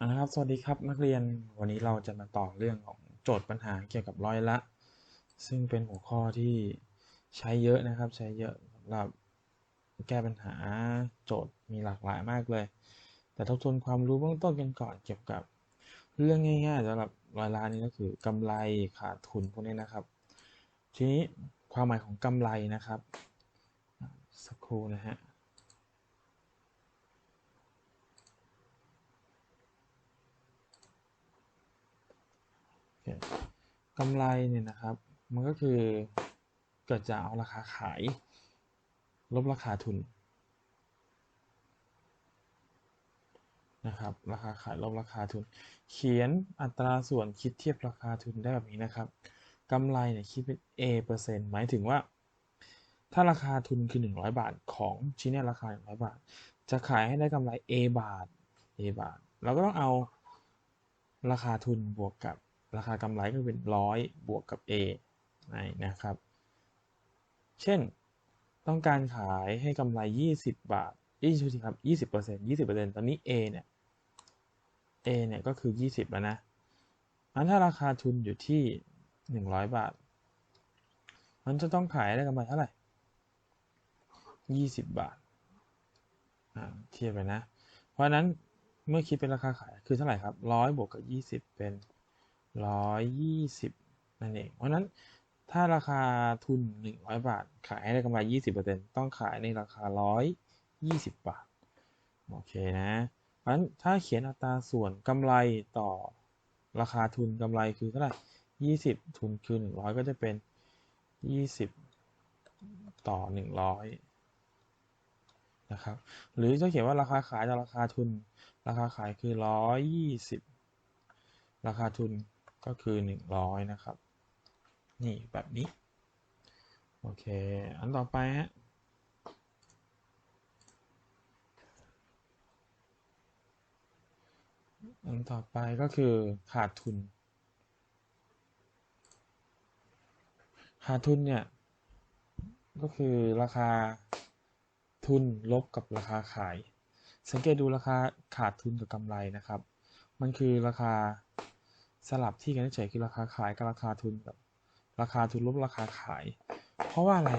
นะครับ สวัสดีครับนักเรียน วันนี้เราจะมาต่อเรื่องของโจทย์ปัญหาเกี่ยวกับร้อยละ ซึ่งเป็นหัวข้อที่ใช้เยอะนะครับ ใช้เยอะสำหรับแก้ปัญหาโจทย์มีหลากหลายมากเลย แต่ทบทวนความรู้เบื้องต้นกันก่อนเกี่ยวกับ เรื่องง่ายๆสำหรับร้อยละนี้ก็คือกำไรขาดทุนพวกนี้นะครับ ทีนี้ความหมายของกำไรนะครับ สักครู่นะฮะ กำไรเนี่ยนะครับ มันก็คือเกิดจากเอาราคาขาย ลบราคาทุนนะครับราคาขายลบราคาทุน เขียนอัตราส่วนคิดเทียบราคาทุนได้แบบนี้นะครับกำไรเนี่ยคิดเป็น a เปอร์เซ็นต์หมายถึงว่า ถ้าราคาทุนคือ 100 บาทของชิ้นนี้ราคา 100 บาท จะขายให้ได้กำไร a บาท a บาท เราก็ต้องเอาราคาทุนบวกกับ ราคากำไรก็เป็นร้อยบวกกับ A นะครับ เช่นต้องการขายให้กำไร 20 บาทยี่สิบครับ20% 20%ตอนนี้ A เนี่ย A เนี่ยก็คือ 20 แล้วนะอันถ้าราคาทุนอยู่ที่ 100 บาท มันจะต้องขายได้กำไรเท่าไหร่ 20 บาทเทียบไปนะ เพราะนั้นเมื่อคิดเป็นราคาขายคือเท่าไหร่ครับ 100 บวกกับ 20 เป็น ร้อยยี่สิบนั่นเอง เพราะนั้นถ้าราคาทุนหนึ่งร้อยบาท ขายให้ได้กำไรยี่สิบเปอร์เซ็นต้องขายในราคาร้อยยี่สิบบาท โอเคนะเพราะฉะนั้นถ้าเขียนอัตราส่วนกำไรต่อราคาทุนกำไรคือเท่าไหร่ยี่สิบทุนคือหนึ่งร้อยก็จะเป็นยี่สิบต่อหนึ่งร้อยนะครับ หรือจะเขียนว่าราคาขายต่อราคาทุน ราคาขายคือร้อยยี่สิบราคาทุน ก็คือ 100 นะครับ นี่แบบนี้ โอเค อันต่อไปฮะอันต่อไปก็คือขาดทุน ขาดทุนเนี่ย ก็คือราคาทุนลบกับราคาขาย สังเกตดูราคาขาดทุนกับกำไรนะครับ มันคือราคา สลับที่กันเฉยคือราคาขายกับราคาทุนกับ ราคาทุนลบราคาขาย เพราะว่าอะไร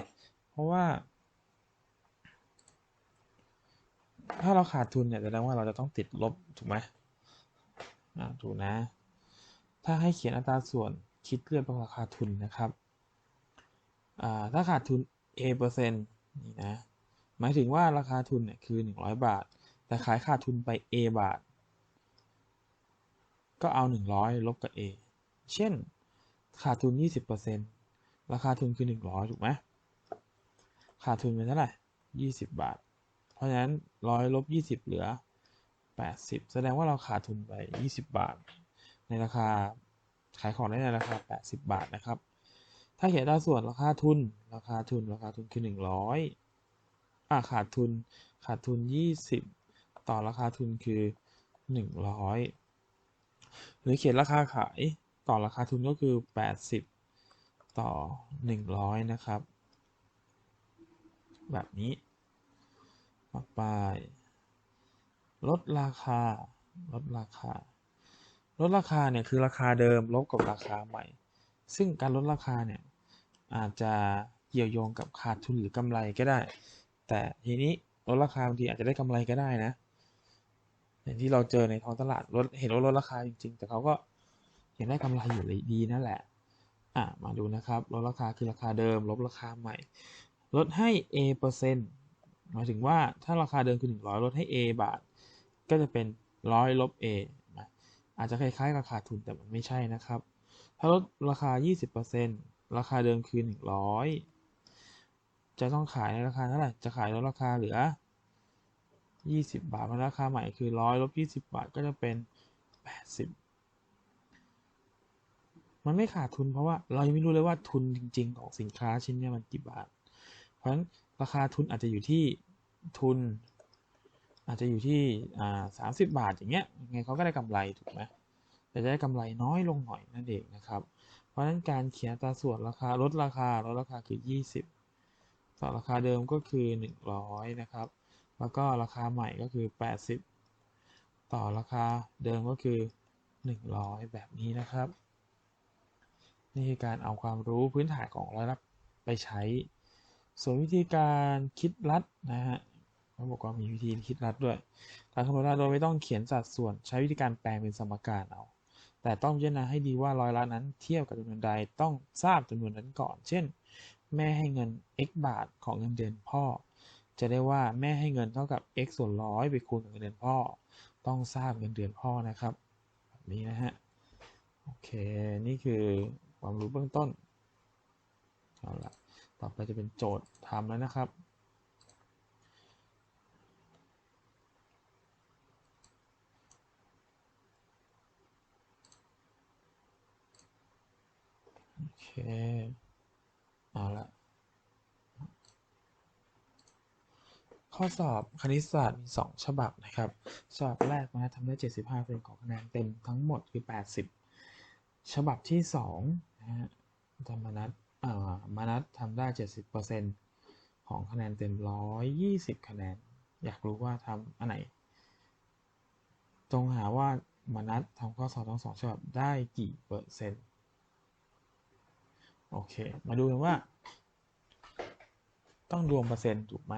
เพราะว่า ถ้าเราขาดทุนเนี่ยแสดงว่าเราจะต้องติดลบถูกไหมถูกนะ ถ้าให้เขียนอัตราส่วนคิดเลือดเป็นราคาทุนนะครับถ้าขาดทุน a เปอร์เซ็นต์นี่นะ หมายถึงว่าราคาทุนเนี่ยคือ 100 บาท แต่ขายขาดทุนไป a บาท ก็เอา 100 ลบกับ A เช่น ขาดทุน 20%ราคาทุนคือ 100 ถูกไหมขาดทุนเป็นเท่าไหร่ 20 บาท เพราะฉะนั้น 100 ลบ 20 เหลือ 80 แสดงว่าเราขาดทุนไป 20 บาท ในราคาขายของได้ในราคา 80 บาทนะครับ ถ้าเขียนได้ส่วนราคาทุน ราคาทุน ราคาทุนคือ 100อ่าขาดทุน ขาดทุน 20 ต่อราคาทุนคือ 100 หรือเขียนราคาขายต่อราคาทุนก็คือ 80 ต่อ 100 นะครับ แบบนี้ต่อไป ลดราคา ลดราคา ลดราคาเนี่ยคือราคาเดิมลบกับราคาใหม่ ซึ่งการลดราคาเนี่ยอาจจะเกี่ยวโยงกับขาดทุนหรือกำไรก็ได้ แต่ทีนี้ลดราคาบางทีอาจจะได้กำไรก็ได้นะ อย่างที่เราเจอในท้องตลาดลดเห็นว่าลดราคาจริง ๆ แต่เขาก็ยังได้กำไรอยู่เลยดีนั่นแหละอะมาดูนะครับลดราคาคือราคาเดิม ลบราคาใหม่ ลดให้ a เปอร์เซ็นต์หมายถึงว่าถ้าราคาเดิมคือ 100 ลดให้ a บาท ก็จะเป็น 100 ลบ a อาจจะคล้ายๆ ราคาทุนแต่มันไม่ใช่นะครับ ถ้าลดราคา 20%ราคาเดิมคือ 100 จะต้องขายในราคาเท่าไหร่ จะขายลดราคาเหลือ ยี่สิบบาทมันราคาใหม่คือร้อยลบยี่สิบบาทก็จะเป็นแปดสิบมันไม่ขาดทุนเพราะว่าเรายังไม่รู้เลยว่าทุนจริง ๆ ของสินค้าชิ้นนี้มันกี่บาท เพราะฉะนั้นราคาทุนอาจจะอยู่ที่ทุน อาจจะอยู่ที่สามสิบบาทอย่างเงี้ยยังไงเขาก็ได้กำไรถูกไหมแต่จะได้กำไรน้อยลงหน่อยนั่นเองนะครับ เพราะฉะนั้นการเขียนตราส่วนราคาลดราคาลดราคาคือ 20ต่อราคาเดิมก็คือ 100 นะครับ แล้วก็ราคาใหม่ก็คือ 80 ต่อราคาเดิมก็คือ 100 แบบนี้นะครับ นี่คือการเอาความรู้พื้นฐานของร้อยลับไปใช้ ส่วนวิธีการคิดลัดนะฮะเขาบอกว่ามีวิธีคิดลัดด้วยการคำนวณลัดโดยไม่ต้องเขียนสัดส่วนใช้วิธีการแปลงเป็นสมการเอา แต่ต้องพิจารณาให้ดีว่าร้อยละนั้นเทียบกับจำนวนใดต้องทราบจำนวนนั้นก่อน เช่น แม่ให้เงิน x บาทของเงินเดือนพ่อ จะได้ว่าแม่ให้เงินเท่ากับ x ส่วนร้อยไปคูณกับเงินเดือนพ่อ ต้องทราบเงินเดือนพ่อนะครับแบบนี้นะฮะ โอเค นี่คือความรู้เบื้องต้น เอาละต่อไปจะเป็นโจทย์ทำแล้วนะครับโอเค เอาละ ข้อสอบคณิตศาสตร์มี 2 ฉบับนะครับ ฉบับแรกนะทำได้ 75เป็นของคะแนนเต็มทั้งหมดคือ 80 ฉบับที่2นะฮะธรรมนัทอ่ามานัททำได้ 70%ของคะแนนเต็ม 120 คะแนน อยากรู้ว่าทำอันไหนจงหาว่ามานัททำข้อสอบทั้งสองฉบับได้กี่เปอร์เซ็นต์ โอเค มาดูกันว่า ต้องรวมเปอร์เซ็นต์ถูกไหม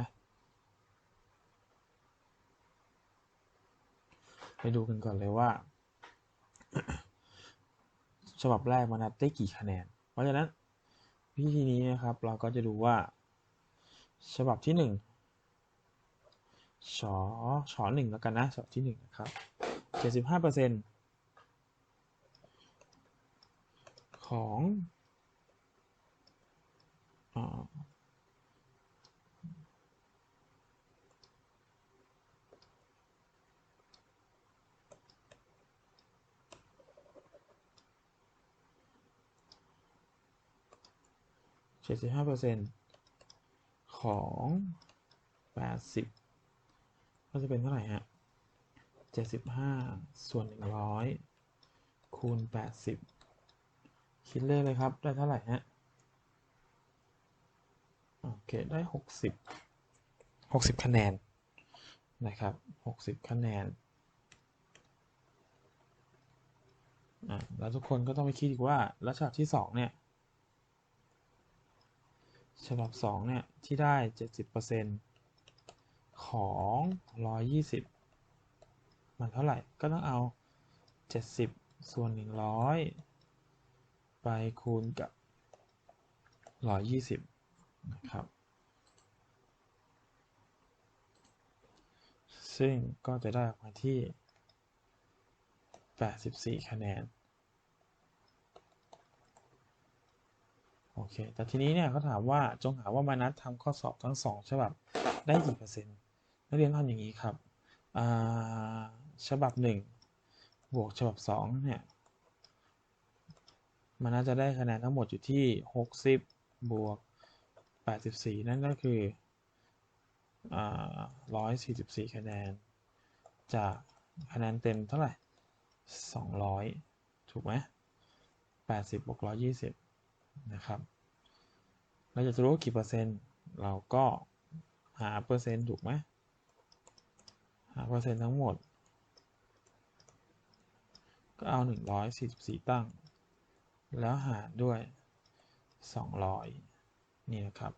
ไปดูกันก่อนเลยว่า ฉบับแรกมานับได้กี่คะแนน เพราะฉะนั้นวิธีนี้นะครับ เราก็จะดูว่า ฉบับที่หนึ่งชอชอหนึ่งแล้วกันนะฉบับที่หนึ่งนะครับเจ็ดสิบห้าเปอร์เซ็นต์ของ อ่าเจ็ดสิบห้าเปอร์เซ็นต์ของแปดสิบก็จะเป็นเท่าไหร่ฮะเจ็ดสิบห้าส่วนหนึ่งร้อยคูณแปดสิบคิดเลขเลยครับ ได้เท่าไหร่ฮะ โอเค ได้หกสิบหกสิบคะแนน นะครับหกสิบคะแนนอ่าแล้วทุกคนก็ต้องไปคิดอีกว่าแล้วฉบับที่สองเนี่ย ฉบับสองเนี่ย ที่ได้เจ็ดสิบเปอร์เซ็นต์ของร้อยยี่สิบมันเท่าไหร่ ก็ต้องเอาเจ็ดสิบส่วนหนึ่งร้อยไปคูณกับร้อยยี่สิบนะครับ ซึ่งก็จะได้ออกมาที่ 84 คะแนน โอเค แต่ทีนี้เนี่ยเขาถามว่าจงหาว่ามานัดทำข้อสอบทั้งสองฉบับได้กี่เปอร์เซ็นต์นักเรียนทำอย่างนี้ครับฉบับ1บวกฉบับ2เนี่ยมันน่าจะได้คะแนนทั้งหมดอยู่ที่ 60 บวก 84 นั่นก็คืออ144 คะแนน จากคะแนนเต็มเท่าไหร่ 200 ถูกไหม80 บวก 120 นะครับเราจะรู้กี่เปอร์เซ็นต์ เราก็หาเปอร์เซ็นต์ถูกไหมหาเปอร์เซ็นต์ทั้งหมด ก็เอา 144 ตั้ง แล้วหารด้วย 200 นี่นะครับ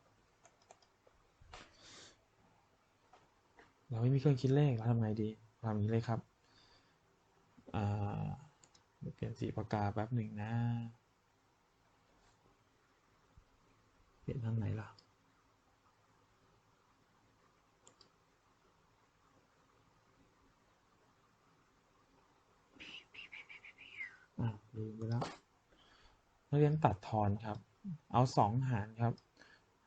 เราไม่มีเครื่องคิดเลขเราทำไงดีทำอย่างนี้เลยครับเปลี่ยนสีปากกาแป๊บหนึ่งนะ เปลี่ยนทางไหนล่ะอ่าลืมไปแล้วนักเรียนตัดทอนครับ เอาสองหารครับ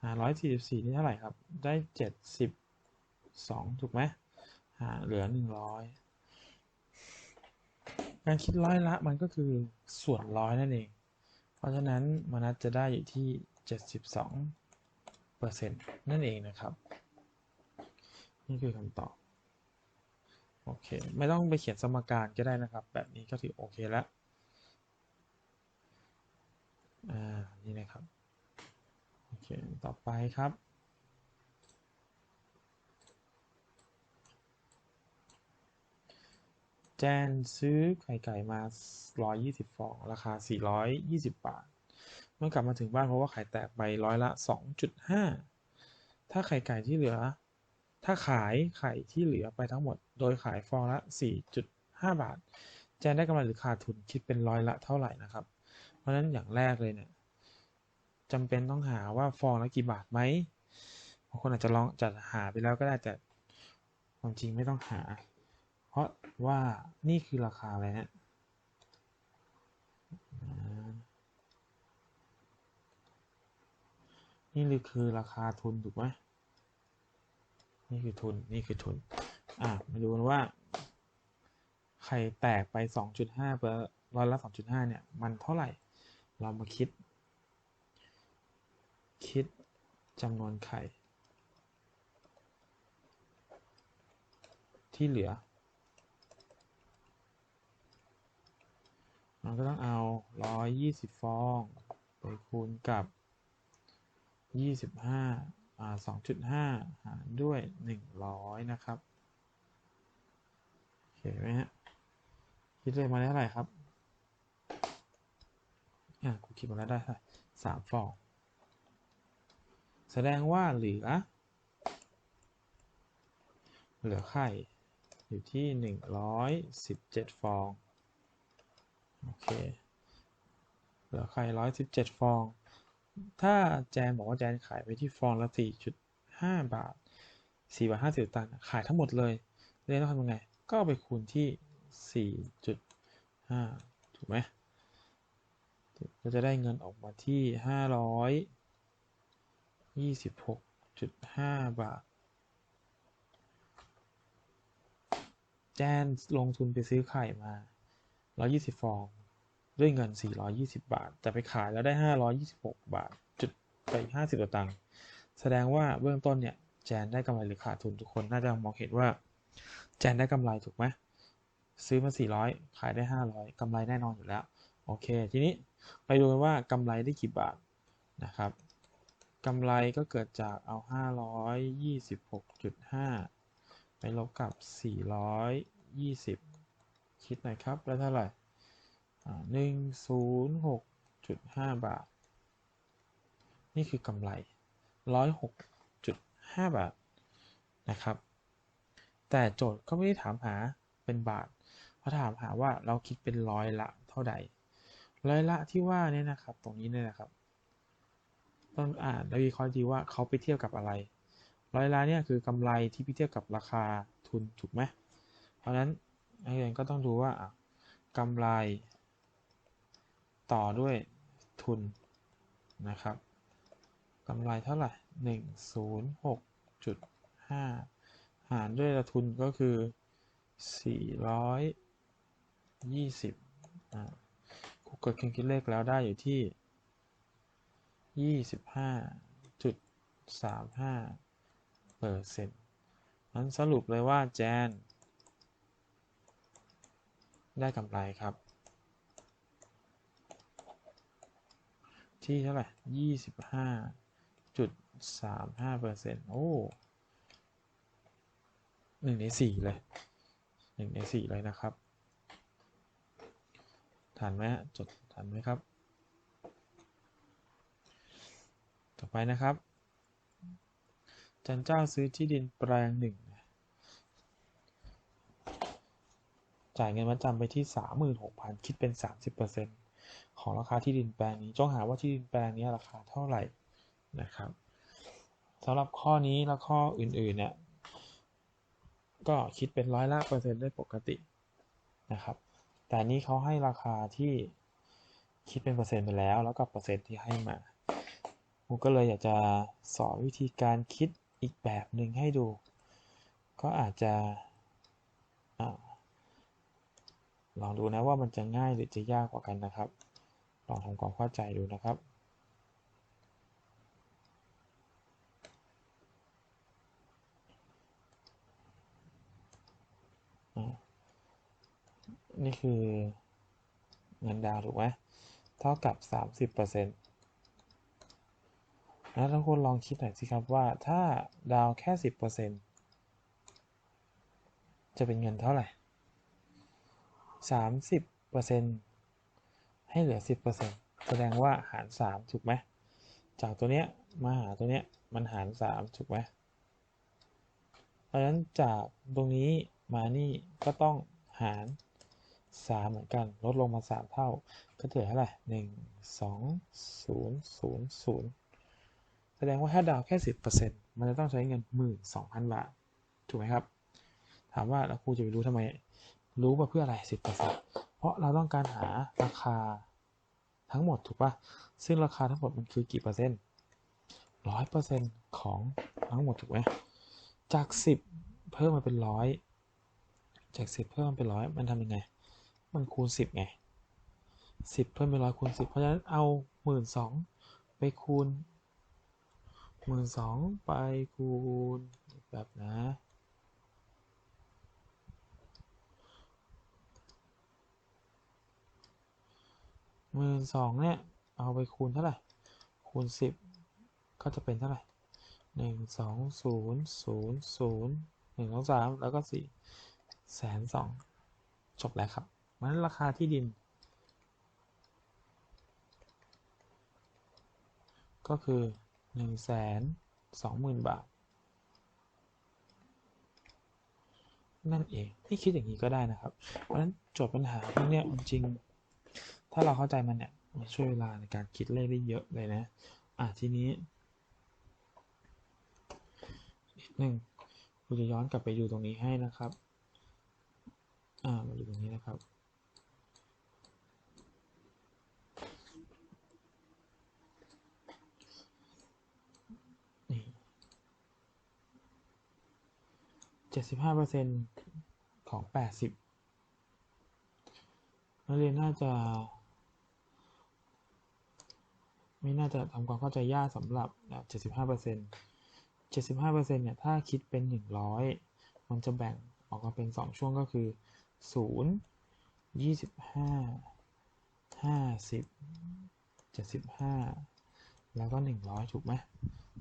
หารร้อยสี่สิบสี่นี่เท่าไหร่ครับ ได้เจ็ดสิบสองถูกไหมหาเหลือหนึ่งร้อยการคิดร้อยละมันก็คือส่วนร้อยนั่นเอง เพราะฉะนั้นมนัสจะได้อยู่ที่ เจ็ดสิบสองเปอร์เซ็นต์นั่นเองนะครับ นี่คือคำตอบ โอเค ไม่ต้องไปเขียนสมการก็ได้นะครับ แบบนี้ก็ถือโอเคแล้ว อ่า นี่นะครับ โอเค ต่อไปครับแจนซื้อไข่ไก่มา 120 ฟอง ราคา 420 บาท มื่อกลับมาถึงบ้านเพราะว่าไข่แตกไปร้อยละ 2.5 ถ้าไข่ไก่ที่เหลือ ถ้าขายไข่ที่เหลือไปทั้งหมด โดยขายฟองละ 4.5 บาทแจนได้กำไรหรือขาดทุนคิดเป็นร้อยละเท่าไหร่นะครับ เพราะนั้นอย่างแรกเลยเนี่ยจำเป็นต้องหาว่าฟองละกี่บาทไหมบางคนอาจจะลองจัดหาไปแล้วก็ได้แต่ความจริงไม่ต้องหา เพราะว่านี่คือราคาอะไรฮะอ่า นี่คือราคาทุนถูกไหมนี่คือทุน นี่คือทุน อะ มาดูกันว่าไข่แตกไป 2.5เปอร์ร้อยละ 2.5 เนี่ย มันเท่าไหร่ เรามาคิด คิดจำนวนไข่ ที่เหลือมันก็ต้องเอา 120 ฟอง ไปคูณกับ 25อ่า2.5 หารด้วย 100 นะครับโอเคไหมฮะคิดเลขมาได้เท่าไหร่ครับอ่ากูคิดมาแล้วได้สามฟอง แสดงว่าเหลือ เหลือไข่อยู่ที่หนึ่งร้อยสิบเจ็ดฟอง โอเค เหลือไข่ร้อยสิบเจ็ดฟอง ถ้าแจนบอกว่าแจนขายไปที่ฟองละสี่จุดห้าบาทสี่บาทห้าสิบตังค์ขายทั้งหมดเลยเรียนต้องทำยังไง ก็ไปคูณที่สี่จุดห้าถูกไหมก็จะได้เงินออกมาที่ห้าร้อยยี่สิบหกจุดห้าบาท แจนลงทุนไปซื้อไข่มา120ฟอง ด้วยเงิน 420 บาท แต่ไปขายแล้วได้ 526 บาท จุดไป50ตังค์ แสดงว่าเบื้องต้นเนี่ย แจนได้กำไรหรือขาดทุนทุกคนน่าจะมองเห็นว่า แจนได้กำไรถูกไหม ซื้อมา 400 ขายได้ 500กำไรแน่นอนอยู่แล้ว โอเค ทีนี้ไปดูกันว่ากำไรได้กี่บาทนะครับกำไรก็เกิดจากเอา 526.5 ไปลบกับ 420 คิดหน่อยครับ แล้วเท่าไหร่ 106.5บาท นี่คือกำไร106.5บาทนะครับ แต่โจทย์ก็ไม่ได้ถามหาเป็นบาทเขาถามหาว่าเราคิดเป็นร้อยละเท่าใดร้อยละที่ว่าเนี่ยนะครับ ตรงนี้เนี่ยนะครับต้องอ่านแล้ววิเคราะห์ดีว่าเขาไปเทียบกับอะไร ร้อยละเนี่ยคือกำไรที่ไปเทียบกับราคาทุนถูกไหมเพราะฉะนั้นนักเรียนก็ต้องดูว่ากำไร ต่อด้วยทุนนะครับกำไรเท่าไหร่หนึ่งศูนย์หกจุดห้าหารด้วยทุนก็คือสี่ร้อยยี่สิบอ่าครูกดเครื่องคิดเลขแล้วได้อยู่ที่ยี่สิบห้าจุดสามห้าเปอร์เซ็นต์นั้นสรุปเลยว่าแจน ได้กำไรครับ ที่เท่าไหร่ยี่สิบห้าจุดสามห้าเปอร์เซ็นต์โอ้หนึ่งในสี่เลยหนึ่งในสี่เลยนะครับทันไหมจดทันไหมครับ ต่อไปนะครับ จันเจ้าซื้อที่ดินแปลงหนึ่งจ่ายเงินมัดจำไปที่ 36,000 คิดเป็น 30% ของราคาที่ดินแปลงนี้จ้องหาว่าที่ดินแปลงนี้ราคาเท่าไหร่นะครับสำหรับข้อนี้และข้ออื่นๆเนี่ยก็คิดเป็นร้อยละเปอร์เซ็นต์ได้ปกตินะครับ แต่นี้เขาให้ราคาที่คิดเป็นเปอร์เซ็นต์ไปแล้ว แล้วก็เปอร์เซ็นต์ที่ให้มาผมก็เลยอยากจะสอนวิธีการคิดอีกแบบหนึ่งให้ดู ก็อาจจะอลองดูนะว่ามันจะง่ายหรือจะยากกว่ากันนะครับ องทำความเข้าใจดูนะครับนี่คือเงินดาวถูกไหมเท่ากับ 30%นะทุกควรลองคิดหน่อยสิครับว่าถ้าดาวแค่ 10%จะเป็นเงินเท่าไหร่ 30% ให้เหลือสิบเปอร์เซ็นแสดงว่าหารสามถูกไหม จากตัวเนี้ยมาหาตัวเนี้ยมันหารสามถูกไหมเพราะฉะนั้นจากตรงนี้มานี่ก็ต้องหารสามเหมือนกัน ลดลงมาสามเท่า ก็เหลือเท่าไหร่หนึ่งสองศูนย์ศูนย์ศูนย์แสดงว่าถ้าดาวแค่สิบเปอร์เซ็นมันจะต้องใช้เงินหมื่นสองพันบาท ถูกไหมครับ ถามว่าแล้วครูจะไปรู้ทำไม รู้มาเพื่ออะไรสิบเปอ ร์เพราะเราต้องการหาราคาทั้งหมดถูกปะซึ่งราคาทั้งหมดมันคือกี่เปอร์เซ็นต์ร้อยเปอร์เซ็นต์ของทั้งหมดถูกไหมจากสิบเพิ่มมาเป็นร้อยจากสิบเพิ่มมาเป็นร้อยมันทำยังไง มันคูณสิบไงสิบเพิ่มเป็นร้อยคูณสิบเพราะฉะนั้นเอาหมื่นสองไปคูณหมื่นสองไปคูณแบบนะ หมื่นสองเนี่ย เอาไปคูณเท่าไหร่ คูณสิบก็จะเป็นเท่าไหร่หนึ่งสองศูนย์ศูนย์ศูนย์หนึ่งสองสามแล้วก็สี่แสนสองจบแล้วครับมันราคาที่ดิน ก็คือหนึ่งแสนสองหมื่นบาท นั่นเองที่คิดอย่างนี้ก็ได้นะครับ เพราะฉะนั้นจทย์ปัญหาพวกนี้จริง ถ้าเราเข้าใจมันเนี่ยมันช่วยเวลาในการคิดเลขได้เยอะเลยนะ อะทีนี้นิดหนึ่งกูจะย้อนกลับไปดูตรงนี้ให้นะครับ อ่า มาดูตรงนี้นะครับ นี่เจ็ดสิบห้าเปอร์เซ็นของแปดสิบนักเรียนน่าจะ ไม่น่าจะทำความเข้าใจยากสำหรับเจ็ดสิบห้าเนี่ย ถ้าคิดเป็นหนึ่งร้อยมันจะแบ่งออกมาเป็นสองช่วงก็คือศูนย์ยี่สิบห้าห้าสิบเจ็ดสิบห้าแล้วก็หนึ่งร้อยถูกไหม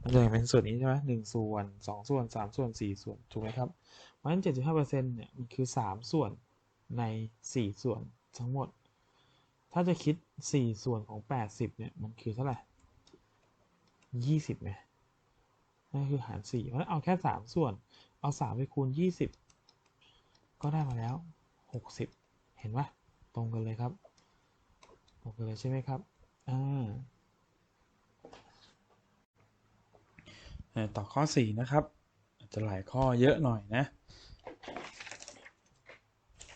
มันจะแบ่งเป็นส่วนนี้ใช่ไหมหนึ่งส่วนสองส่วนสามส่วนสี่ส่วน ถูกไหมครับ เพราะฉะนั้นเจ็ดสิบห้าเนเนี่ย มันคือสามส่วนในสี่ส่วนทั้งหมด ถ้าจะคิดสี่ส่วนของแปดสิบเนี่ย มันคือเท่าไหร่ยี่สิบไหมนั่นคือหารสี่เพราะฉะนั้นเอาแค่สามส่วน เอาสามไปคูณยี่สิบก็ได้มาแล้วหกสิบเห็นปะตรงกันเลยครับ ตรงกันเลยใช่ไหมครับ อ่าต่อข้อสี่นะครับอาจจะหลายข้อเยอะหน่อยนะ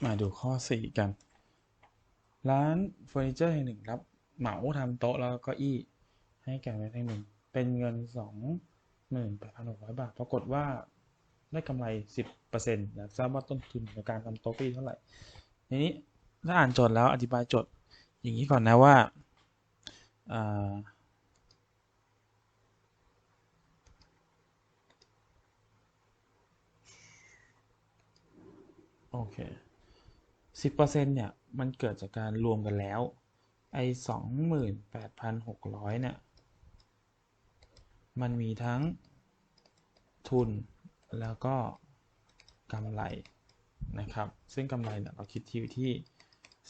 มาดูข้อสี่กัน ร้านเฟอร์นิเจอร์แห่งหนึ่งครับเหมาทำโต๊ะแล้วก็อี้ ให้แก่แม่แห่งหนึ่ง เป็นเงินสองหมื่นแปดพันหกร้อยบาท ปรากฏว่าได้กำไรสิบเปอร์เซ็นต์นะทราบว่าต้นทุนในการทำโต๊ะอี้เท่าไหร่ทีนี้ถ้าอ่านโจทย์แล้วอธิบายโจทย์อย่างนี้ก่อนนะว่าโอเคสิบเปอร์เซ็นต์เนี่ย มันเกิดจากการรวมกันแล้ว ไอ้สองหมื่นแปดพันหกร้อยเนี่ย มันมีทั้งทุนแล้วก็กำไรนะครับ ซึ่งกำไรเนี่ยเราคิดที่อยู่ที่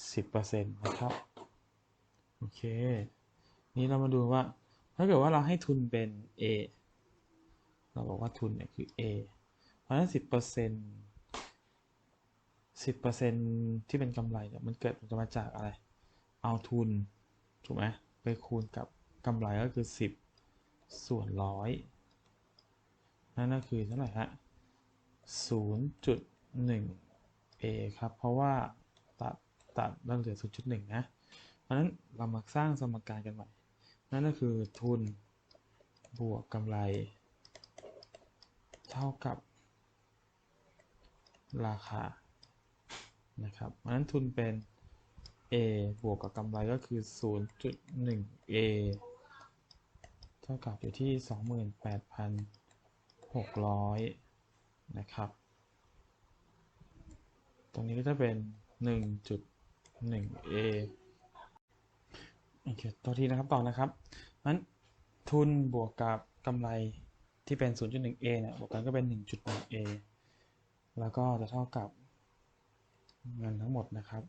10%นะครับ โอเค นี้เรามาดูว่า ถ้าเกิดว่าเราให้ทุนเป็น A เราบอกว่าทุนเนี่ยคือ A เพราะฉะนั้น 10% สิบเปอร์เซ็นที่เป็นกำไรเนี่ยมันเกิดมาจากอะไร เอาทุน ถูกไหมไปคูณกับกำไรก็คือสิบส่วนร้อยนั่นก็คือเท่าไหร่ฮะศูนย์จุดหนึ่ง a ครับ เพราะว่าตัดตัดแล้วเหลือศูนย์จุดหนึ่งนะ เพราะฉะนั้นเรามาสร้างสมการกันใหม่ นั่นก็คือทุนบวกกำไร เท่ากับราคา นะครับเพราะฉะนั้นทุนเป็น A บวกกับกำไรก็คือ 0.1 A เท่ากับอยู่ที่ 28,600 นะครับ ตรงนี้ก็จะเป็น 1.1 A โอเคตัวทีนะครับ ต่อนะครับนั้นทุนบวกกับกำไรที่เป็น 0.1 A เนี่ย บวกกันก็เป็น 1.1 A แล้วก็จะเท่ากับ เงินทั้งหมดนะครับ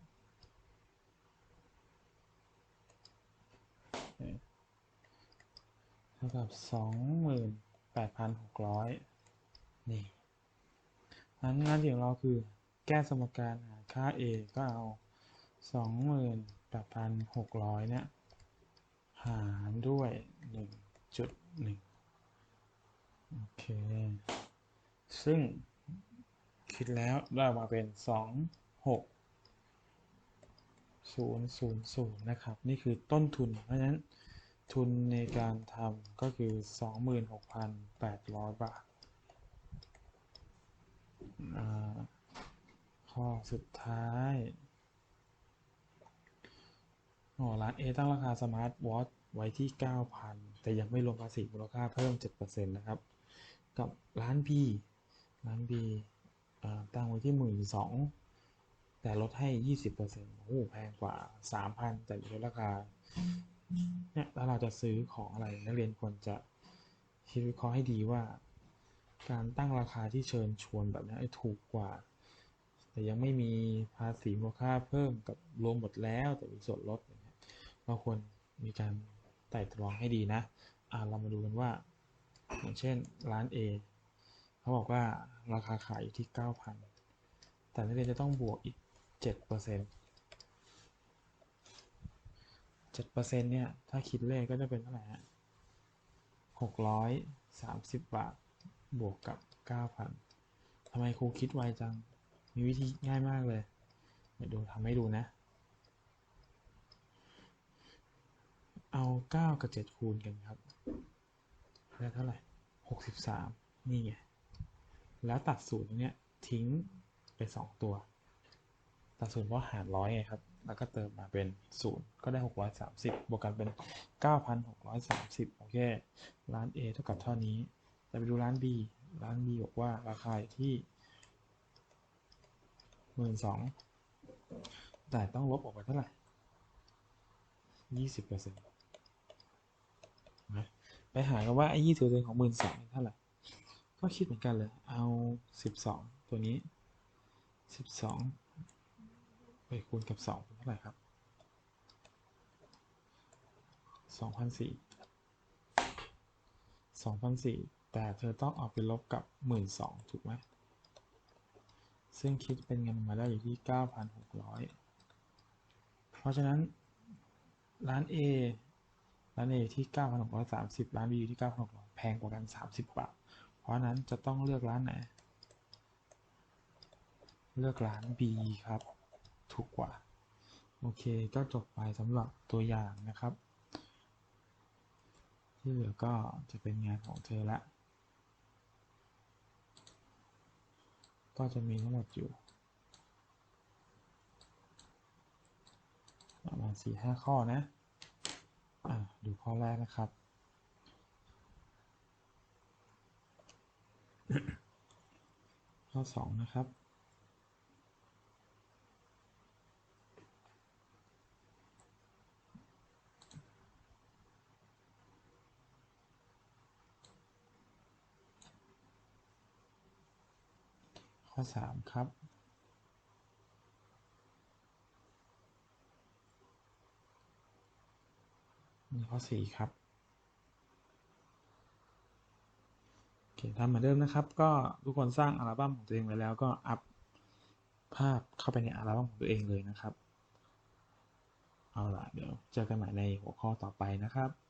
เท่ากับสองหมื่นแปดพันหกร้อยนี่อันงานของเราคือแก้สมการหาค่า a ก็เอาสองหมื่นแปดพันหกร้อยเนี่ยหารด้วยหนึ่งจุดหนึ่งโอเค ซึ่งคิดแล้วได้มาเป็นสอง หกศูนย์ศูนย์ศูนย์นะครับ นี่คือต้นทุน เพราะฉะนั้นทุนในการทำก็คือสองหมื่นหกพันแปดร้อยบาทข้อสุดท้ายอ๋อร้าน A ตั้งราคาสมาร์ทวอทไว้ที่ 9,000 แต่ยังไม่รวมภาษีมูลค่าเพิ่ม 7%นะครับ กับร้าน B ร้าน B ตั้งไว้ที่ 12,000 แต่ลดให้20%โอ้โหแพงกว่า3,000แต่ลดราคาเนี่ยถ้าเราจะซื้อของอะไรนักเรียนควรจะคิดวิเคราะห์ให้ดีว่า การตั้งราคาที่เชิญชวนแบบนี้ถูกกว่า แต่ยังไม่มีภาษีมูลค่าเพิ่มกับรวมหมดแล้วแต่มีส่วนลดเงี้ยเราควรมีการไต่ตรองให้ดีนะอ่าเรามาดูกันว่า อย่างเช่นร้าน A เขาบอกว่าราคาขายอยู่ที่ 9,000 แต่นักเรียนจะต้องบวกอีก 7% 7%เนี่ย ถ้าคิดเลขก็จะเป็นเท่าไหร่ฮะ630บาท บวกกับ9,000ทำไมครูคิดไวจัง มีวิธีง่ายมากเลย เดี๋ยวดูทำให้ดูนะ เอา9กับ7คูณกันครับได้เท่าไหร่63นี่ไง แล้วตัดศูนย์ตรเนี้ยทิ้งไป2ตัว ตัดศูนย์เพราะหารร้อยไงครับ แล้วก็เติมมาเป็น0ก็ได้ 630 บวกกันเป็น 9,630 โอเค ร้าน A เท่ากับเท่านี้ จะไปดูร้าน B ร้าน B บอกว่าราคาอยู่ที่หมื่นสองแต่ต้องลบออกไปเท่าไหร่ยี่สิบเปอร์เซ็นต์ไปหากันว่าไอ้ยี่สิบเปอร์เซ็นต์ของหมื่นสองเท่าไหร่ ก็คิดเหมือนกันเลย เอาสิบสองตัวนี้สิบสอง ไปคูณกับสองเท่าไหร่ครับสองพันสี่สองพันสี่แต่เธอต้องเอาไปลบกับหมื่นสองถูกไหม ซึ่งคิดเป็นเงินมาได้อยู่ที่ 9,600 เพราะฉะนั้นร้าน A ร้าน A อยู่ที่ 9,630 ร้าน B อยู่ที่ 9,600 แพงกว่ากัน 30 บาท เพราะฉะนั้นจะต้องเลือกร้านไหน เลือกร้าน B ครับ ถูกกว่า โอเค ก็จบไปสำหรับตัวอย่างนะครับ ที่เหลือก็จะเป็นงานของเธอละ ก็จะมีทั้งหมดอยู่ประมาณสี่ห้าข้อนะอะดูข้อแรกนะครับ ข้อสองนะครับ ข้อสามครับมีข้อสี่ครับโอเคทำเหมือนเดิมนะครับ ก็ทุกคนสร้างอัลบั้มของตัวเองไว้แล้วก็อัพภาพเข้าไปในอัลบั้มของตัวเองเลยนะครับ เอาล่ะ เดี๋ยวเจอกันใหม่ในหัวข้อต่อไปนะครับ